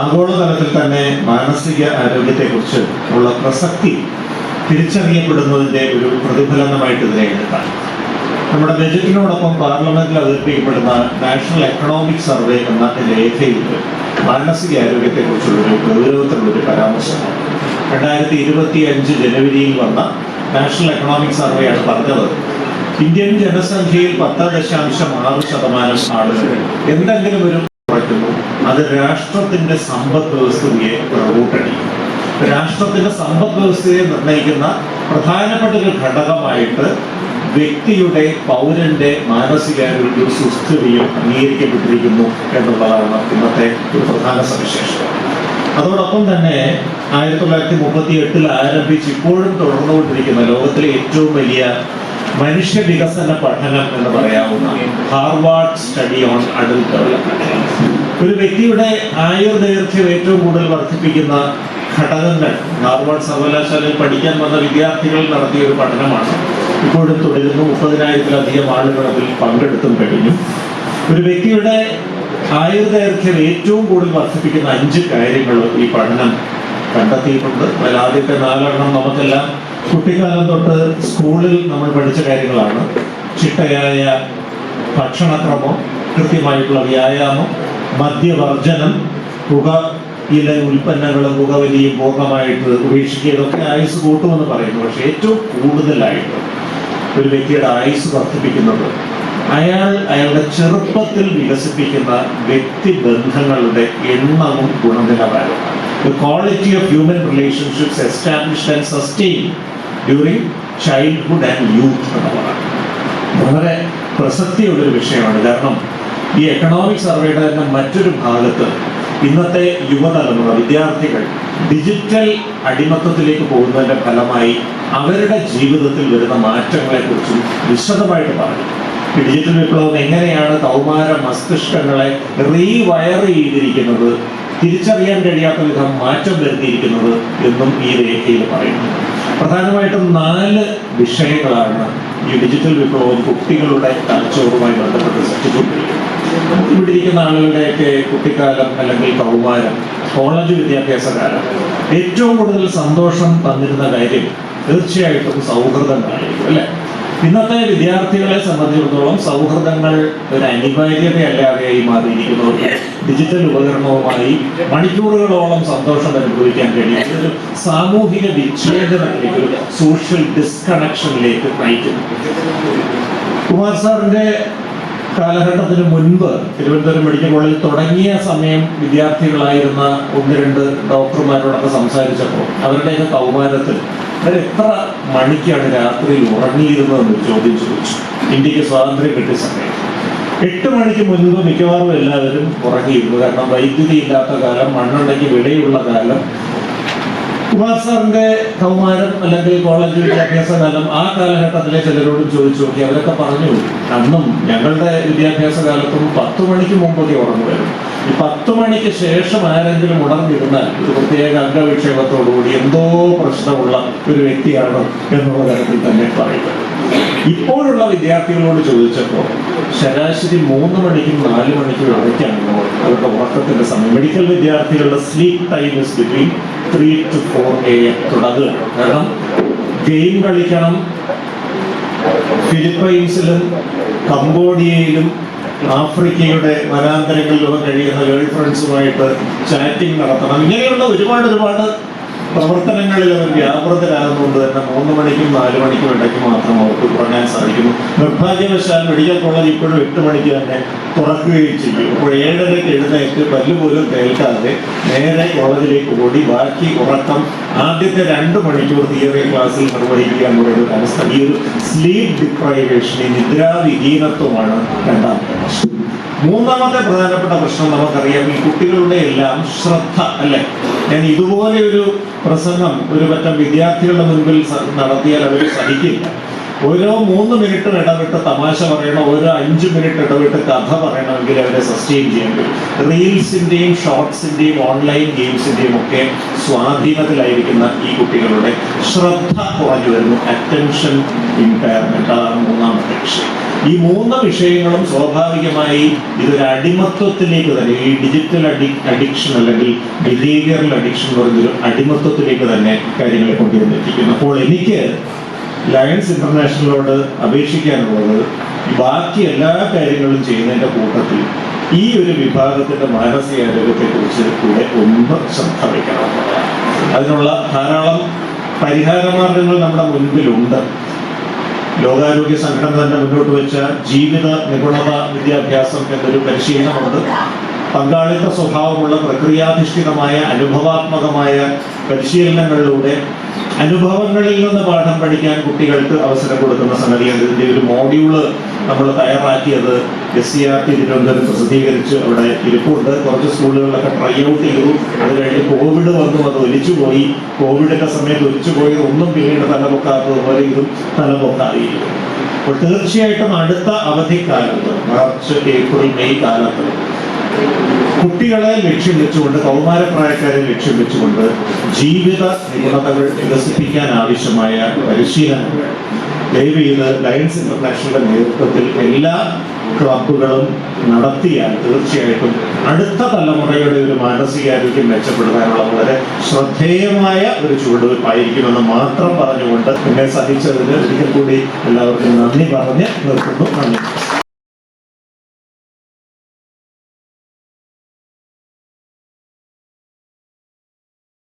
ആഗോളതലത്തിൽ തന്നെ മാനസിക ആരോഗ്യത്തെക്കുറിച്ച് ഉള്ള പ്രസക്തി തിരിച്ചറിയപ്പെടുന്നതിന്റെ ഒരു പ്രതിഫലനമായിട്ട് ഇതിനെ എടുക്കാം. നമ്മുടെ ബജറ്റിനോടൊപ്പം പാർലമെന്റിൽ അവതരിപ്പിക്കപ്പെടുന്ന നാഷണൽ എക്കണോമിക് സർവേ എന്ന രേഖയിൽ മാനസിക ആരോഗ്യത്തെക്കുറിച്ചുള്ള ഒരു പരാമർശമാണ്. രണ്ടായിരത്തി ഇരുപത്തി അഞ്ച് ജനുവരിയിൽ വന്ന നാഷണൽ എക്കണോമിക് സർവേ ആണ് പറഞ്ഞത്. ഇന്ത്യൻ ജനസംഖ്യയിൽ പത്ത് ദശാംശം ആറ് ശതമാനം ആളുകൾ എന്തെങ്കിലും ഒരു കുറയ്ക്കുന്നു. അത് രാഷ്ട്രത്തിന്റെ സമ്പദ് വ്യവസ്ഥയെ റൂട്ടടിക്കും രാഷ്ട്രത്തിന്റെ സമ്പദ് വ്യവസ്ഥയെ നിർണയിക്കുന്ന പ്രധാനപ്പെട്ട ഒരു ഘടകമായിട്ട് വ്യക്തിയുടെ പൗരന്റെ മാനസികാരോഗ്യ സുസ്ഥിതിയും അംഗീകരിക്കപ്പെട്ടിരിക്കുന്നു എന്നുള്ളതാണ് ഇന്നത്തെ ഒരു പ്രധാന സവിശേഷത. അതോടൊപ്പം തന്നെ ആയിരത്തി തൊള്ളായിരത്തി മുപ്പത്തി എട്ടിൽ ആരംഭിച്ച് ഇപ്പോഴും തുടർന്നുകൊണ്ടിരിക്കുന്ന ലോകത്തിലെ ഏറ്റവും വലിയ മനുഷ്യ വികസന പഠനം എന്ന് പറയാവുന്ന ഹാർവാർഡ് സ്റ്റഡി ഓൺ അഡൽട്ട് ഒരു വ്യക്തിയുടെ ആയുർദൈർഘ്യം ഏറ്റവും കൂടുതൽ വർദ്ധിപ്പിക്കുന്ന ഘടകങ്ങൾ ഹാർവാർഡ് സർവകലാശാലയിൽ പഠിക്കാൻ വന്ന വിദ്യാർത്ഥികൾ നടത്തിയ ഒരു പഠനമാണ്. ഇപ്പോഴും തുടരുന്നു. മുപ്പതിനായിരത്തിലധികം ആളുകൾ അതിൽ പങ്കെടുത്തും കഴിഞ്ഞു. ഒരു വ്യക്തിയുടെ ആയുർദൈർഘ്യം ഏറ്റവും കൂടുതൽ വർദ്ധിപ്പിക്കുന്ന അഞ്ച് കാര്യങ്ങൾ ഈ പഠനം കണ്ടെത്തിയിട്ടുണ്ട്. അതിൽ ആദ്യത്തെ നാലെണ്ണം നമുക്കെല്ലാം കുട്ടിക്കാലം തൊട്ട് സ്കൂളിൽ നമ്മൾ പഠിച്ച കാര്യങ്ങളാണ്. ചിട്ടയായ ഭക്ഷണക്രമം കൃത്യമായിട്ടുള്ള വ്യായാമം മദ്യവർജനം പുക ഇല ഉൽപ്പന്നങ്ങളും പുകവലിയും പൂർണമായിട്ട് ഉപേക്ഷിക്കുക ഇതൊക്കെ ആയുസ് കൂട്ടുമെന്ന് പറയുന്നു. പക്ഷെ ഏറ്റവും കൂടുതലായിട്ട് ഒരു വ്യക്തിയുടെ ആയുസ് വർദ്ധിപ്പിക്കുന്നത് അയാൾ അയാളുടെ ചെറുപ്പത്തിൽ വികസിപ്പിക്കുന്ന വ്യക്തിബന്ധങ്ങളുടെ എണ്ണവും ഗുണനിലവാരവും. The quality of human relationships established and during childhood and youth എന്നുള്ളതാണ് വളരെ പ്രസക്തിയുള്ളൊരു വിഷയമാണ്. കാരണം ഈ എക്കണോമിക് സർവേയുടെ തന്നെ മറ്റൊരു ഭാഗത്ത് ഇന്നത്തെ യുവതലമുറ വിദ്യാർത്ഥികൾ ഡിജിറ്റൽ അടിമത്തത്തിലേക്ക് പോകുന്നതിന്റെ ഫലമായി അവരുടെ ജീവിതത്തിൽ വരുന്ന മാറ്റങ്ങളെക്കുറിച്ചും വിശദമായിട്ട് പറഞ്ഞു. ഡിജിറ്റൽ വിപ്ലവം എങ്ങനെയാണ് കൗമാര മസ്തിഷ്കങ്ങളെ റീവയർ ചെയ്തിരിക്കുന്നത് തിരിച്ചറിയാൻ കഴിയാത്ത വിധം മാറ്റം വരുത്തിയിരിക്കുന്നത് എന്നും ഈ രേഖയിൽ പറയുന്നു. പ്രധാനമായിട്ടും നാല് വിഷയങ്ങളാണ് ഈ ഡിജിറ്റൽ വിപ്ലവം കുട്ടികളുടെ തലച്ചോറുമായി ബന്ധപ്പെട്ട് സൃഷ്ടിച്ചുകൊണ്ടിരിക്കുന്നത്. ഇവിടെ ഇരിക്കുന്ന ആളുകളുടെയൊക്കെ കുട്ടിക്കാലം അല്ലെങ്കിൽ കൗമാരം കോളേജ് വിദ്യാഭ്യാസ കാലം ഏറ്റവും കൂടുതൽ സന്തോഷം തന്നിരുന്ന കാര്യം തീർച്ചയായിട്ടും സൗഹൃദങ്ങളായിരിക്കും അല്ലെ? ഇന്നത്തെ വിദ്യാർത്ഥികളെ സംബന്ധിച്ചിടത്തോളം സൗഹൃദങ്ങൾ ഒരു അനിവാര്യതയല്ലാതെയായി മാറിയിരിക്കുന്നു. ഡിജിറ്റൽ ഉപകരണവുമായി മണിക്കൂറുകളോളം സന്തോഷം അനുഭവിക്കാൻ കഴിയും. ഒരു സാമൂഹിക വിച്ഛേദനത്തിലേക്ക് സോഷ്യൽ ഡിസ്കണക്ഷനിലേക്ക് നയിക്കുന്നു കുമാർ സാറിന്റെ കാലഘട്ടത്തിന് മുൻപ് തിരുവനന്തപുരം മെഡിക്കൽ കോളേജിൽ തുടങ്ങിയ സമയം വിദ്യാർത്ഥികളായിരുന്ന ഒന്ന് രണ്ട് ഡോക്ടർമാരോടൊക്കെ സംസാരിച്ചപ്പോൾ അവരുടെയൊക്കെ കൗമാരത്തിൽ അവർ എത്ര മണിക്കാണ് രാത്രിയിൽ ഉറങ്ങിയിരുന്നതെന്ന് ചോദ്യം ചോദിച്ചു. ഇന്ത്യയ്ക്ക് സ്വാതന്ത്ര്യം കിട്ടിയ സമയം. എട്ട് മണിക്ക് മുൻപ് മിക്കവാറും എല്ലാവരും ഉറങ്ങിയിരുന്നു. കാരണം വൈദ്യുതി ഇല്ലാത്ത കാലം മണ്ണുണ്ടെങ്കിൽ വിലയുള്ള കാലം. കുമാർ സാറിന്റെ കൗമാരം അല്ലെങ്കിൽ കോളേജ് വിദ്യാഭ്യാസ കാലം ആ കാലഘട്ടത്തിലെ ചിലരോടും ചോദിച്ചു നോക്കി. അവരൊക്കെ പറഞ്ഞു അന്നും ഞങ്ങളുടെ വിദ്യാഭ്യാസ കാലത്തും പത്ത് മണിക്ക് മുമ്പൊക്കെ ഉറങ്ങുമായിരുന്നു. ഈ പത്ത് മണിക്ക് ശേഷം ആരെങ്കിലും ഉണർന്നിരുന്നാൽ ഒരു പ്രത്യേക അംഗവിക്ഷേപത്തോടുകൂടി എന്തോ പ്രശ്നമുള്ള ഒരു വ്യക്തിയാണ് എന്നുള്ള തരത്തിൽ തന്നെ പറയുന്നത് ഇപ്പോഴുള്ള വിദ്യാർത്ഥികളോട് ചോദിച്ചപ്പോൾ ശരാശരി മൂന്ന് മണിക്കും നാല് മണിക്കും ഇടയ്ക്കാണല്ലോ അവരുടെ ഉറക്കത്തിന്റെ സമയം. മെഡിക്കൽ വിദ്യാർത്ഥികളുടെ sleep time is between three to four A M തുടങ്ങുക. കാരണം ഗെയിം കളിക്കണം ഫിലിപ്പൈൻസിലും കംബോഡിയയിലും ആഫ്രിക്കയുടെ വനാന്തരങ്ങളിലൊക്കെ കഴിയുന്ന ഗേൾ ഫ്രണ്ട്സുമായിട്ട് ചാറ്റിംഗ് നടത്തണം. ഇങ്ങനെയുള്ള ഒരുപാട് ഒരുപാട് പ്രവർത്തനങ്ങളിൽ അവർ വ്യാപൃതരാകുന്നതുകൊണ്ട് തന്നെ മൂന്ന് മണിക്കും നാല് മണിക്കും ഇടയ്ക്ക് മാത്രം അവർക്ക് തുടങ്ങാൻ സാധിക്കുന്നു. നിർഭാഗ്യവശാൽ മെഡിക്കൽ കോളേജ് ഇപ്പോഴും എട്ട് മണിക്ക് തന്നെ തുറക്കുകയും ചെയ്യും. അപ്പോൾ ഏഴരയ്ക്ക് എഴുന്നേറ്റ് പല്ല് പോലും കേൾക്കാതെ നേരെ കോളേജിലേക്ക് ഓടി ബാക്കി ഉറക്കം ആദ്യത്തെ രണ്ട് മണിക്കൂർ തിയറി ക്ലാസ്സിൽ നിർവഹിക്കുക എന്നുള്ള ഒരു അവസ്ഥ. ഈ ഒരു സ്ലീപ്പ് ഡിപ്രൈവേഷൻ ഈ നിദ്രാവിഹീനത്വമാണ് രണ്ടാമത്തെ മൂന്നാമത്തെ പ്രധാനപ്പെട്ട പ്രശ്നം നമുക്കറിയാം ഈ കുട്ടികളുടെ എല്ലാം ശ്രദ്ധ അല്ലെ? ഞാൻ ഇതുപോലെ ഒരു പ്രസംഗം ഒരു പറ്റം വിദ്യാർത്ഥികളുടെ മുൻപിൽ നടത്തിയാൽ അവർ സഹിക്കില്ല. ഓരോ മൂന്ന് മിനിറ്റ് ഇടവിട്ട് തമാശ പറയണം ഓരോ അഞ്ച് മിനിറ്റ് ഇടവിട്ട് കഥ പറയണമെങ്കിൽ അവരെ സസ്റ്റെയിൻ ചെയ്യാൻ പറ്റും. റീൽസിന്റെയും ഷോർട്സിന്റെയും ഓൺലൈൻ ഗെയിംസിന്റെയും ഒക്കെ സ്വാധീനത്തിലായിരിക്കുന്ന ഈ കുട്ടികളുടെ ശ്രദ്ധ കുറഞ്ഞു വരുന്നു. അറ്റൻഷൻ ഇമ്പയർമെന്റ് അതാണ് ഈ മൂന്ന് വിഷയങ്ങളും സ്വാഭാവികമായി ഇതൊരു അടിമത്വത്തിലേക്ക് തന്നെ ഈ ഡിജിറ്റൽ അഡി അഡിക്ഷൻ അല്ലെങ്കിൽ ബിഹേവിയറൽ അഡിക്ഷൻ എന്ന് പറയുന്നൊരു അടിമത്വത്തിലേക്ക് തന്നെ കാര്യങ്ങളെ കൊണ്ടുവന്നിരിക്കുന്നു അപ്പോൾ എനിക്ക് ലയൺസ് ഇന്റർനാഷണലോട് അപേക്ഷിക്കാനുള്ളത് ബാക്കി എല്ലാ കാര്യങ്ങളും ചെയ്യുന്നതിന്റെ കൂട്ടത്തിൽ ഈ ഒരു വിഭാഗത്തിന്റെ മാനസികാരോഗ്യത്തെ കുറിച്ച് കൂടെ ഒന്ന് ശ്രദ്ധ വയ്ക്കണം. അതിനുള്ള ധാരാളം പരിഹാര മാർഗങ്ങൾ നമ്മുടെ മുൻപിലുണ്ട്. ലോകാരോഗ്യ സംഘടന തന്നെ മുന്നോട്ട് വെച്ച ജീവിത നിപുണത വിദ്യാഭ്യാസം എന്നൊരു പരിശീലനമുണ്ട്. പങ്കാളിത്ത സ്വഭാവമുള്ള പ്രക്രിയാധിഷ്ഠിതമായ അനുഭവാത്മകമായ പരിശീലനങ്ങളിലൂടെ അനുഭവങ്ങളിൽ നിന്ന് പാഠം പഠിക്കാൻ കുട്ടികൾക്ക് അവസരം കൊടുക്കുന്ന സംഗതിയാണ് ഇതിന്റെ ഒരു മോഡ്യൂൾ നമ്മൾ തയ്യാറാക്കിയത് S C R T Thiruvananthapuram പ്രസിദ്ധീകരിച്ച് അവിടെ ഇരിപ്പുണ്ട്. കുറച്ച് സ്കൂളുകളിലൊക്കെ ട്രൈ ഔട്ട് ചെയ്തു. അത് കഴിഞ്ഞ് കോവിഡ് വന്നു. അത് ഒലിച്ചുപോയി കോവിഡിന്റെ സമയത്ത് ഒലിച്ചുപോയി ഒന്നും പിന്നീട് തലപൊക്കാത്തതുപോലെ ഇതും തലപൊക്കാതിരിക്കും അപ്പോൾ തീർച്ചയായിട്ടും അടുത്ത അവധിക്കാലത്ത് മാർച്ച് ഏപ്രിൽ മെയ് കാലത്ത് കുട്ടികളെ ലക്ഷ്യം വെച്ചുകൊണ്ട് കൗമാരപ്രായക്കാരെ ലക്ഷ്യം വെച്ചുകൊണ്ട് ജീവിത നിപുണതകൾ വികസിപ്പിക്കാൻ ആവശ്യമായ പരിശീലനം. ദയവ് ചെയ്ത് ലയൺസ് ഇന്റർനാഷണലിന്റെ നേതൃത്വത്തിൽ എല്ലാ ക്ലബുകളും നടത്തിയാൽ തീർച്ചയായിട്ടും അടുത്ത തലമുറയുടെ ഒരു മാനസികാരോഗ്യം മെച്ചപ്പെടുത്താനുള്ള വളരെ ശ്രദ്ധേയമായ ഒരു ചുവടുവയ്പായിരിക്കുമെന്ന് മാത്രം പറഞ്ഞുകൊണ്ട് എന്നെ സഹിച്ചതിന് ഒരിക്കൽ കൂടി എല്ലാവർക്കും നന്ദി പറഞ്ഞ് നിർത്തുന്നു. നന്ദി.